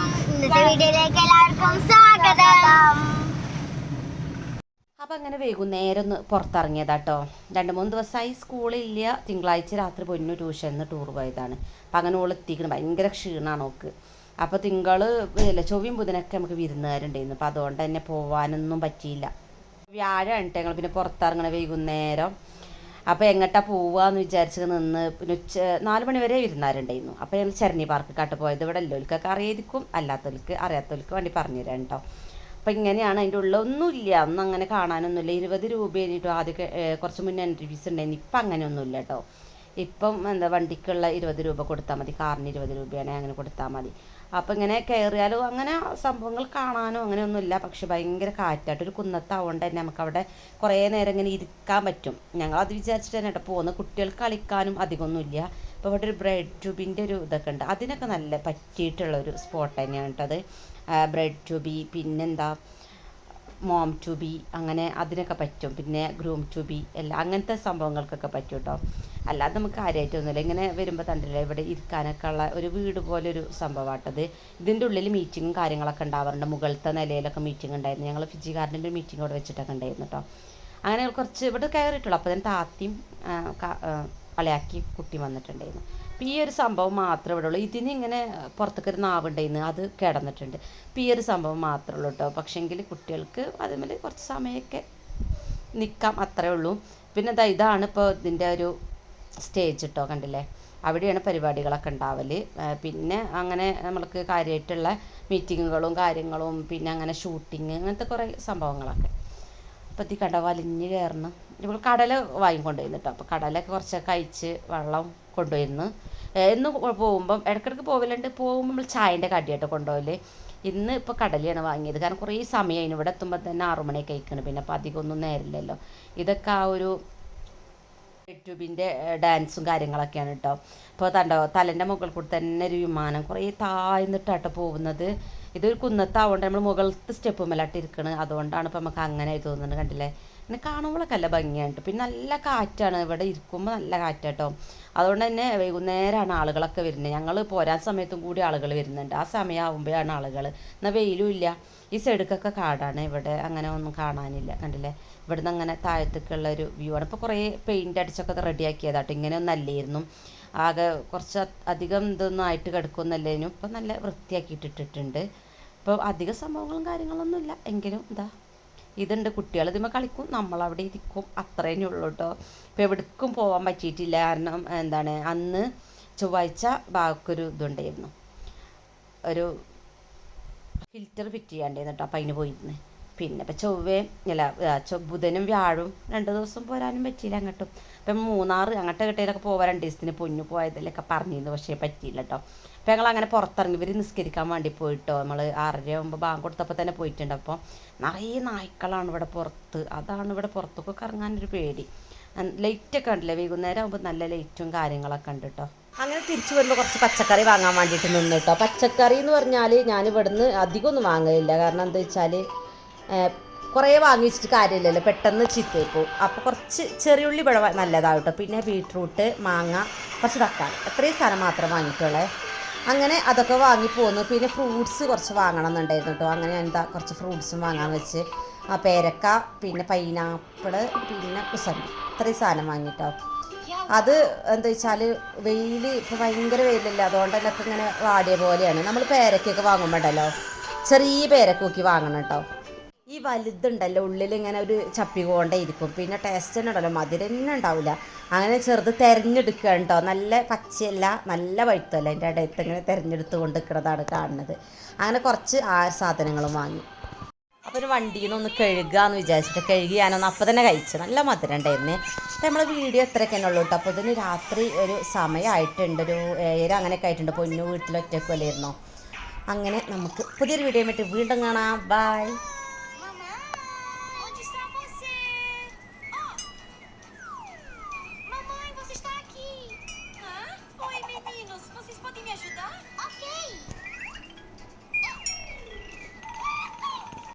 ഇന്നത്തെ വീഡിയോയിലേക്ക് എല്ലാവർക്കും സ്വാഗതം. അപ്പം അങ്ങനെ വൈകുന്നേരം ഒന്ന് പുറത്തിറങ്ങിയതാട്ടോ രണ്ട് മൂന്ന് ദിവസമായി സ്കൂളില്ല തിങ്കളാഴ്ച രാത്രി പൊന്നു ട്യൂഷനിൽ ടൂർ പോയതാണ്. അപ്പം അങ്ങനെ ഓൾ എത്തിക്കണം. ഭയങ്കര ക്ഷീണമാണ് ഓക്ക്. അപ്പോൾ തിങ്കൾ ഇല്ല ചൊവ്വയും ബുധനൊക്കെ നമുക്ക് വിരുന്നുകാരുണ്ടായിരുന്നു. അപ്പം അതുകൊണ്ട് തന്നെ പോവാനൊന്നും പറ്റിയില്ല. വ്യാഴം ഞങ്ങൾ പിന്നെ പുറത്തിറങ്ങണ വൈകുന്നേരം. അപ്പോൾ എങ്ങോട്ടാ പോവാന്ന് വിചാരിച്ച് നിന്ന്. പിന്നെ ഉച്ച നാല് മണി വരെ വിരുന്നാരുണ്ടായിരുന്നു. അപ്പോൾ ഞങ്ങൾ ചെരണി പാർക്ക് കാട്ട് പോയത്. ഇവിടെ ഉള്ളവർക്കൊക്കെ അറിയായിരിക്കും അല്ലാത്തവർക്ക് അറിയാത്തവർക്ക് വേണ്ടി പറഞ്ഞു തരാം കേട്ടോ അപ്പം ഇങ്ങനെയാണ് അതിന്റെ ഉള്ളിൽ ഒന്നുമില്ല. ഒന്നും അങ്ങനെ കാണാനൊന്നുമില്ല. ഇരുപത് രൂപ കഴിഞ്ഞിട്ടോ ആദ്യമൊക്കെ കുറച്ച് മുന്നേ എൻട്രി ഫീസ് ഉണ്ടായിരുന്നു. ഇപ്പം അങ്ങനെയൊന്നുമില്ല കേട്ടോ ഇപ്പം എന്താ വണ്ടിക്കുള്ള ഇരുപത് രൂപ കൊടുത്താൽ മതി കാറിന് ഇരുപത് രൂപയാണ് അങ്ങനെ കൊടുത്താൽ മതി. അപ്പം ഇങ്ങനെ കയറിയാലോ അങ്ങനെ സംഭവങ്ങൾ കാണാനോ അങ്ങനെയൊന്നുമില്ല. പക്ഷെ ഭയങ്കര കാറ്റായിട്ട് ഒരു കുന്നത്താവുകൊണ്ട് തന്നെ നമുക്കവിടെ കുറേ നേരം ഇങ്ങനെ ഇരിക്കാൻ പറ്റും. ഞങ്ങൾ വിചാരിച്ചിട്ട് തന്നെ കേട്ടോ പോകുന്നത് കുട്ടികൾക്ക് കളിക്കാനും അധികമൊന്നുമില്ല. അപ്പോൾ ഇവിടെ ഒരു ബ്രെഡ് ട്യൂബിന്റെ ഒരു ഇതൊക്കെ ഉണ്ട്. അതിനൊക്കെ നല്ല പറ്റിയിട്ടുള്ള ഒരു സ്പോട്ട് തന്നെയാണ് കേട്ടോ അത്. ബ്രെഡ് ട്യൂബി പിന്നെന്താ മോം ടു ബി അങ്ങനെ അതിനൊക്കെ പറ്റും. പിന്നെ ഗ്രൂം ടു ബി എല്ലാം അങ്ങനത്തെ സംഭവങ്ങൾക്കൊക്കെ പറ്റും കേട്ടോ അല്ലാതെ നമുക്ക് കാര്യമായിട്ടൊന്നുമില്ല ഇങ്ങനെ വരുമ്പോൾ കണ്ടില്ലേ ഇവിടെ ഇരിക്കാനൊക്കെ ഉള്ള ഒരു വീട് പോലെ ഒരു സംഭവമാട്ടത് ഇതിന്റെ ഉള്ളിൽ മീറ്റിങ്ങും കാര്യങ്ങളൊക്കെ ഉണ്ടാവാറുണ്ട്. മുകളിലത്തെ നിലയിലൊക്കെ മീറ്റിംഗ് ഉണ്ടായിരുന്നു. ഞങ്ങൾ ഫിജി ഒരു മീറ്റിംഗ് അവിടെ വെച്ചിട്ടൊക്കെ ഉണ്ടായിരുന്നു കേട്ടോ അങ്ങനെ കുറച്ച് ഇവിടെ കയറിയിട്ടുള്ളൂ. അപ്പോൾ തന്നെ താത്തിയും ആ, കളിയാക്കി കുട്ടി വന്നിട്ടുണ്ടായിരുന്നു. അപ്പോൾ ഈ ഒരു സംഭവം മാത്രമേ ഉള്ളൂ. ഇതിന് ഇങ്ങനെ പുറത്തേക്ക് ഒരു നാവുണ്ടായിരുന്നു അത് കിടന്നിട്ടുണ്ട്. അപ്പം ഈ ഒരു സംഭവം മാത്രമേ ഉള്ളൂ കേട്ടോ പക്ഷേങ്കിൽ കുട്ടികൾക്ക് അതുമേൽ കുറച്ച് സമയമൊക്കെ നിൽക്കാം അത്രേ ഉള്ളൂ. പിന്നെ ദാ ഇതാണ് ഇപ്പോൾ ഇതിന്റെ ഒരു സ്റ്റേജ് കേട്ടോ കണ്ടില്ലേ? അവിടെയാണ് പരിപാടികളൊക്കെ ഉണ്ടാവൽ പിന്നെ അങ്ങനെ നമ്മൾക്ക് കാര്യമായിട്ടുള്ള മീറ്റിങ്ങുകളും കാര്യങ്ങളും പിന്നെ അങ്ങനെ ഷൂട്ടിങ് അങ്ങനത്തെ കുറേ സംഭവങ്ങളൊക്കെ. അപ്പോൾ ഇത് കണ്ട വലിഞ്ഞ് കയറണം നമ്മൾ കടല വാങ്ങിക്കൊണ്ടുവരുന്നു കേട്ടോ അപ്പോൾ കടലൊക്കെ കുറച്ചൊക്കെ അയച്ച് വെള്ളം കൊണ്ടുവരുന്നു എന്ന് പോകുമ്പം ഇടയ്ക്കിടയ്ക്ക് പോകലുണ്ട് പോകുമ്പോൾ നമ്മൾ ചായന്റെ കടിയായിട്ട് കൊണ്ടുപോകൽ ഇന്ന് ഇപ്പോൾ കടലയാണ് വാങ്ങിയത്. കാരണം കുറേ സമയമായി ഇവിടെ എത്തുമ്പോൾ തന്നെ ആറു മണിയൊക്കെ കഴിക്കണം പിന്നെ അപ്പോൾ അധികമൊന്നും നേരില്ലല്ലോ. ഇതൊക്കെ ആ ഒരു യൂട്യൂബിന്റെ ഡാൻസും കാര്യങ്ങളൊക്കെയാണ് കേട്ടോ ഇപ്പോൾ തണ്ടോ തലേന്റെ മുകളിൽ കൂടി തന്നെ ഒരു വിമാനം കുറേ താഴ്ന്നിട്ടാട്ടോ പോകുന്നത്. ഇതൊരു കുന്നത്താവുകൊണ്ട് നമ്മൾ മുകളിലത്തെ സ്റ്റെപ്പ് മേലാട്ട് ഇരിക്കണ് അതുകൊണ്ടാണ് ഇപ്പോൾ നമുക്ക് അങ്ങനെ തോന്നുന്നത്. കണ്ടില്ലേ? പിന്നെ കാണുമ്പോഴൊക്കെ നല്ല ഭംഗിയാണ് പിന്നെ നല്ല കാറ്റാണ്. ഇവിടെ ഇരിക്കുമ്പോൾ നല്ല കാറ്റാട്ടോ. അതുകൊണ്ട് തന്നെ വൈകുന്നേരമാണ് ആളുകളൊക്കെ വരുന്നത്. ഞങ്ങൾ പോരാൻ സമയത്തും കൂടി ആളുകൾ വരുന്നുണ്ട്. ആ സമയമാകുമ്പോഴാണ് ആളുകൾ എന്നാൽ വെയിലും ഇല്ല. ഈ സൈഡിക്കൊക്കെ കാടാണ്. ഇവിടെ അങ്ങനെ ഒന്നും കാണാനില്ല. കണ്ടില്ലേ? ഇവിടുന്ന് അങ്ങനെ താഴത്തേക്കുള്ള ഒരു വ്യൂ ആണ്. ഇപ്പോൾ കുറേ പെയിന്റ് അടിച്ചൊക്കെ റെഡിയാക്കിയതാട്ടോ ഇങ്ങനെയൊന്നും അല്ലായിരുന്നു. ആകെ കുറച്ച് അധികം ഇതൊന്നും ആയിട്ട് കിടക്കുമെന്നല്ലേനും ഇപ്പം നല്ല വൃത്തിയാക്കിയിട്ടിട്ടുണ്ട് ഇപ്പോൾ അധിക സംഭവങ്ങളും കാര്യങ്ങളൊന്നുമില്ല. എങ്കിലും ഇതാ ഇതുണ്ട് കുട്ടികൾ. ഇതുമ്പോൾ കളിക്കും. നമ്മളവിടെ ഇരിക്കും. അത്രേനേ ഉള്ളൂ കേട്ടോ ഇപ്പോൾ എവിടേക്കും പോകാൻ പറ്റിയിട്ടില്ല. കാരണം എന്താണ്? അന്ന് ചൊവ്വാഴ്ച ബാക്കൊരു ഇതുണ്ടായിരുന്നു. ഒരു ഫിൽറ്റർ ഫിറ്റ് ചെയ്യാണ്ടായിരുന്നു കേട്ടോ അപ്പം അതിന് പോയിരുന്നു. പിന്നെ ഇപ്പം ചൊവ്വയും അല്ല ബുധനും വ്യാഴും രണ്ട് ദിവസം പോരാനും പറ്റിയില്ല അങ്ങോട്ടും. ഇപ്പം മൂന്നാറ് അങ്ങോട്ട് കിട്ടയിലൊക്കെ പോവാൻ രണ്ട് ദിവസത്തിന് പൊന്നു പോയതിലൊക്കെ പറഞ്ഞിരുന്നു പക്ഷേ പറ്റിയില്ല കേട്ടോ അപ്പം ഞങ്ങൾ അങ്ങനെ പുറത്തിറങ്ങി ഇവർ നിസ്കരിക്കാൻ വേണ്ടി പോയിട്ടോ നമ്മൾ ആറര ആകുമ്പോൾ ബാങ്ക് കൊടുത്തപ്പോൾ തന്നെ പോയിട്ടുണ്ട്. അപ്പോൾ നിറയെ നായ്ക്കളാണ് ഇവിടെ പുറത്ത് അതാണ് ഇവിടെ പുറത്തൊക്കെ ഇറങ്ങാനൊരു പേടി. ലൈറ്റൊക്കെ ഉണ്ടല്ലേ വൈകുന്നേരം ആകുമ്പോൾ നല്ല ലൈറ്റും കാര്യങ്ങളൊക്കെ ഉണ്ട് കേട്ടോ അങ്ങനെ തിരിച്ചു വരുമ്പോൾ കുറച്ച് പച്ചക്കറി വാങ്ങാൻ വേണ്ടിയിട്ട് നിന്ന് കേട്ടോ പച്ചക്കറി എന്ന് പറഞ്ഞാൽ ഞാൻ ഇവിടുന്ന് അധികമൊന്നും വാങ്ങലില്ല. കാരണം എന്താ വെച്ചാൽ കുറേ വാങ്ങിച്ചിട്ട് കാര്യമില്ലല്ലോ. പെട്ടെന്ന് ചീത്തയായി പോകും അപ്പോൾ കുറച്ച് ചെറിയുള്ളി വിളവ നല്ലതാണ് കേട്ടോ പിന്നെ ബീട്രൂട്ട് മാങ്ങ കുറച്ച് തക്കാളി. അത്രയും സാധനം മാത്രം വാങ്ങിയിട്ടുള്ളേ. അങ്ങനെ അതൊക്കെ വാങ്ങി പോന്നു. പിന്നെ ഫ്രൂട്ട്സ് കുറച്ച് വാങ്ങണം എന്നുണ്ടായിരുന്നു കേട്ടോ. അങ്ങനെ എന്താ കുറച്ച് ഫ്രൂട്ട്സും വാങ്ങാൻ വെച്ച്. ആ പേരക്ക പിന്നെ പൈനാപ്പിൾ പിന്നെ കുസമ്പി. ഇത്രയും സാധനം വാങ്ങിട്ടോ. അത് എന്താ വെച്ചാൽ വെയിൽ ഇപ്പോൾ ഭയങ്കര വെയിലല്ല. അതുകൊണ്ട് തന്നെ ഇങ്ങനെ വാടിയ പോലെയാണ്. നമ്മൾ പേരക്കൊക്കെ വാങ്ങുമ്പോണ്ടല്ലോ ചെറിയ പേരക്ക നോക്കി വാങ്ങണം കേട്ടോ. വലുതുണ്ടല്ലോ ഉള്ളിൽ ഇങ്ങനെ ഒരു ചപ്പി കൊണ്ടേ ഇരിക്കും. പിന്നെ ടേസ്റ്റ് തന്നെ ഉണ്ടല്ലോ മധുരം തന്നെ ഉണ്ടാവില്ല അങ്ങനെ ചെറുത് തിരഞ്ഞെടുക്കുക കേട്ടോ നല്ല പച്ചയല്ല നല്ല വഴുത്തല്ല. അതിന്റെ ഇടയത്ത് ഇങ്ങനെ തിരഞ്ഞെടുത്ത് കൊണ്ട് നിൽക്കുന്നതാണ് കാണുന്നത്. അങ്ങനെ കുറച്ച് ആ സാധനങ്ങളും വാങ്ങി. അപ്പോൾ ഒരു വണ്ടിയിൽ നിന്ന് ഒന്ന് കഴുകാന്ന് വിചാരിച്ചിട്ട് കഴുകി ഞാനൊന്ന് അപ്പം തന്നെ കഴിച്ചു. നല്ല മധുരം ഉണ്ടായിരുന്നു. അപ്പോൾ നമ്മളെ വീഡിയോ ഇത്രയൊക്കെ തന്നെ ഉള്ളൂ കേട്ടോ അപ്പോൾ ഇതിന് രാത്രി ഒരു സമയമായിട്ടുണ്ട്. ഒരു ഏഴര അങ്ങനെയൊക്കെ ആയിട്ടുണ്ട്. പൊന്നു വീട്ടിൽ വീട്ടിലൊറ്റയ്ക്കല്ലായിരുന്നോ അങ്ങനെ നമുക്ക് പുതിയൊരു വീഡിയോ ആയിട്ട് വീണ്ടും കാണാം. Bye Vocês podem me ajudar? Ok!